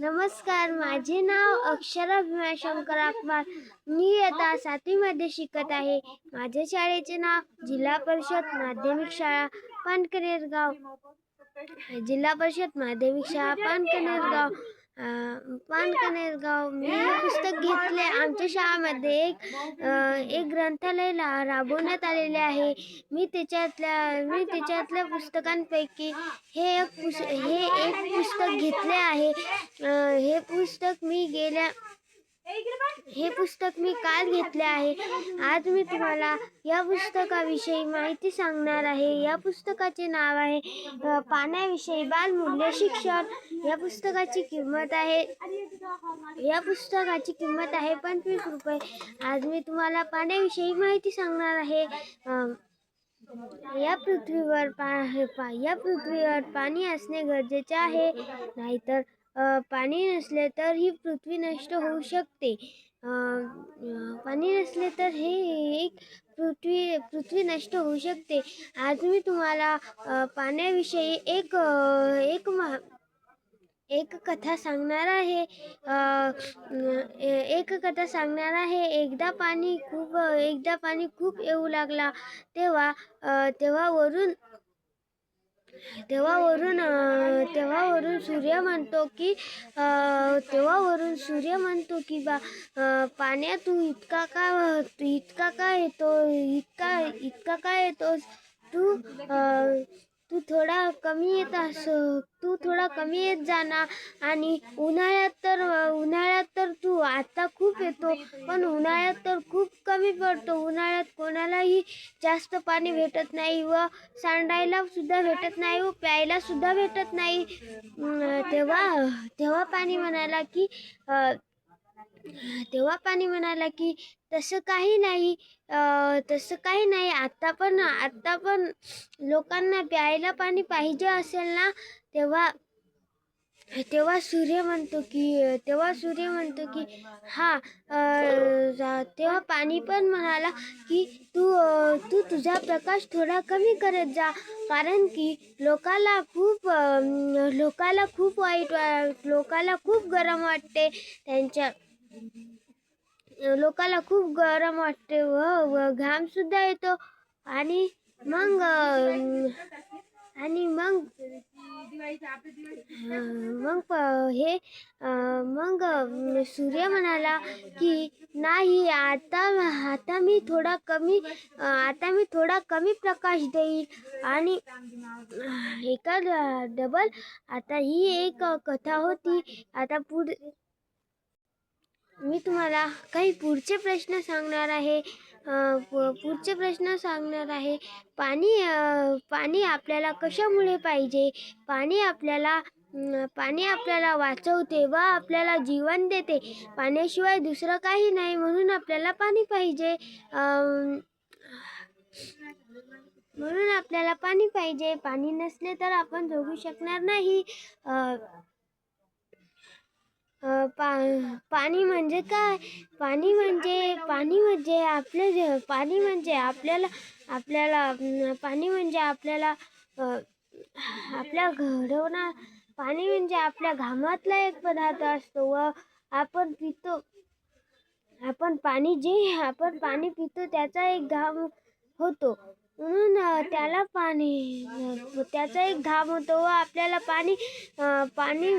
नमस्कार माझे नाव अक्षरा भीमाशंकर अकबार. मी आता सातवीमध्ये शिकत आहे. माझ्या शाळेचे नाव जिल्हा परिषद माध्यमिक शाळा पानकनेरगाव. जिल्हा परिषद माध्यमिक शाळा पानकनेरगाव. अं, पानकनेरगाव मी पुस्तक घेतले आमच्या शाळेमध्ये. एक एक ग्रंथालय ला राबवण्यात आलेले आहे. मी त्याच्यातल्या मी त्याच्यातल्या पुस्तकांपैकी हे एक पुस हे एक पुस्तक घेतले आहे. हे पुस्तक मी गेल्या हे पुस्तक मी काल घेतले आहे. आज मी तुम्हाला या पुस्तकाविषयी माहिती सांगणार आहे. या पुस्तकाचे नाव आहे पाण्याविषयी बालमूल्य शिक्षण. या पुस्तकाची किंमत आहे या पुस्तकाची किंमत आहे पंचवीस रुपये. आज मी तुम्हाला पाण्याविषयी माहिती सांगणार आहे. या पृथ्वीवर पा पा या पृथ्वीवर पाणी असणे गरजेचे आहे. नाहीतर पाणी नसले तर ही पृथ्वी नष्ट होऊ शकते. पाणी नसले तर हे एक पृथ्वी पृथ्वी नष्ट होऊ शकते. आज मी तुम्हाला पाण्याविषयी एक एक मा एक कथा सांगणार आहे. एक कथा सांगणार आहे. एकदा पाणी खूप एकदा पाणी खूप येऊ लागला तेव्हा तेव्हा वरून तेव्हा वरून तेव्हा वरून सूर्य म्हणतो की तेव्हा वरून सूर्य म्हणतो की बा पाण्यात पाण्या तू इतका का तू इतका का येतो इतका इतका का येतोस तू? तू थोडा कमी येत अस तू थोडा कमी येत जाना. आणि उन्हाळ्यात तर उन्हाळ्यात तर तू आता खूप येतो पण उन्हाळ्यात तर खूप कमी पडतो. उन्हाळ्यात कोणालाही जास्त पाणी भेटत नाही व सांडायला सुद्धा भेटत नाही व प्यायला सुद्धा भेटत नाही. तेव्हा तेव्हा पाणी म्हणाला की तेव्हा पाणी म्हणाला की तसं काही नाही तसं काही नाही. आत्ता पण आत्ता पण लोकांना प्यायला पाणी पाहिजे असेल ना तेव्हा तेव्हा सूर्य म्हणतो की तेव्हा सूर्य म्हणतो की हा तेव्हा पाणी पण म्हणाला की तू तू तुझा प्रकाश थोडा कमी करत जा. कारण की लोकाला खूप लोकाला खूप वाईट वा- लोकाला खूप गरम वाटते त्यांच्या लोकाला खूप गरम वाटते व घाम सुद्धा येतो. आणि मग आणि मग मग हे मग सूर्य म्हणाला की नाही आता आता मी थोडा कमी आता मी थोडा कमी प्रकाश देईल. आणि एका डबल आता ही एक कथा होती. आता पुढे मी तुम्हाला काही पुढचे प्रश्न सांगणार आहे. पुढचे प्रश्न सांगणार आहे. पाणी पाणी आपल्याला कशामुळे पाहिजे? पाणी आपल्याला पाणी आपल्याला वाचवते व आपल्याला जीवन देते? पाण्याशिवाय दुसरं काही नाही म्हणून आपल्याला पाणी पाहिजे. म्हणून आपल्याला पाणी पाहिजे. पाणी नसले तर आपण जगू शकणार नाही. पा पाणी म्हणजे काय? पाणी म्हणजे पाणी म्हणजे आपलं जे पाणी म्हणजे आपल्याला आपल्याला पाणी म्हणजे आपल्याला आपल्या घडवणार पाणी म्हणजे आपल्या घामातला एक पदार्थ असतो व आपण पितो. आपण पाणी जे आपण पाणी पितो त्याचा एक घाम होतो. हो म्हणून त्याला पाणी त्याचा एक घाम होतो व आपल्याला पाणी पाणी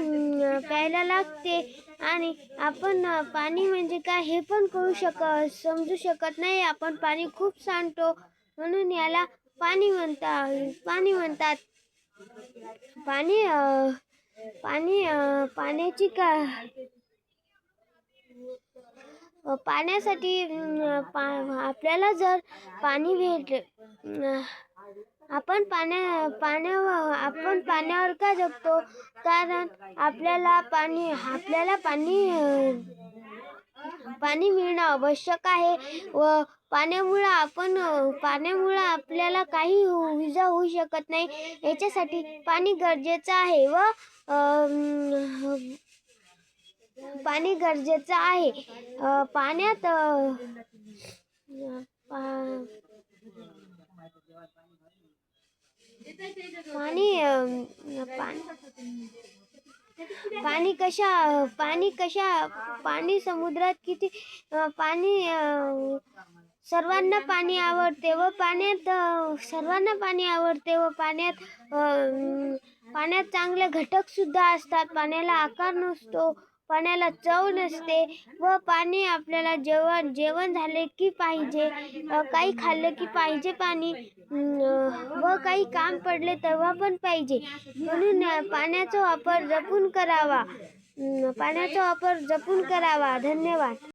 प्यायला लागते. आणि आपण पाणी म्हणजे काय हे पण कळू शक समजू शकत नाही. आपण पाणी खूप सांडतो. म्हणून याला पाणी म्हणतात पाणी म्हणतात. पाणी पाणी पाण्याची का पाण्यासाठी पा आपल्याला जर पाणी भेटले आपण पाण्या पाण्यावर आपण पाण्यावर का जगतो कारण आपल्याला पाणी आपल्याला पाणी पाणी मिळणं आवश्यक आहे व पाण्यामुळं आपण पाण्यामुळं आपल्याला काही विजा इजा होऊ शकत नाही. याच्यासाठी पाणी गरजेचं आहे व पाणी गरजेचं आहे. पाण्यात पा- पाणी पाणी कशा पाणी कशा पाणी समुद्रात किती पाणी सर्वांना पाणी आवडते व पाण्यात सर्वांना पाणी आवडते व पाण्यात पाण्यात चांगले घटकसुद्धा असतात. पाण्याला आकार नसतो. पाण्याला चव नसते व पाणी आपल्याला जेवण जेवण झाले की पाहिजे काही खाल्लं की पाहिजे पाणी व काही काम पडले तेव्हा पण पाहिजे. म्हणून पाण्याचा वापर जपून करावा. पाण्याचा वापर जपून करावा. धन्यवाद.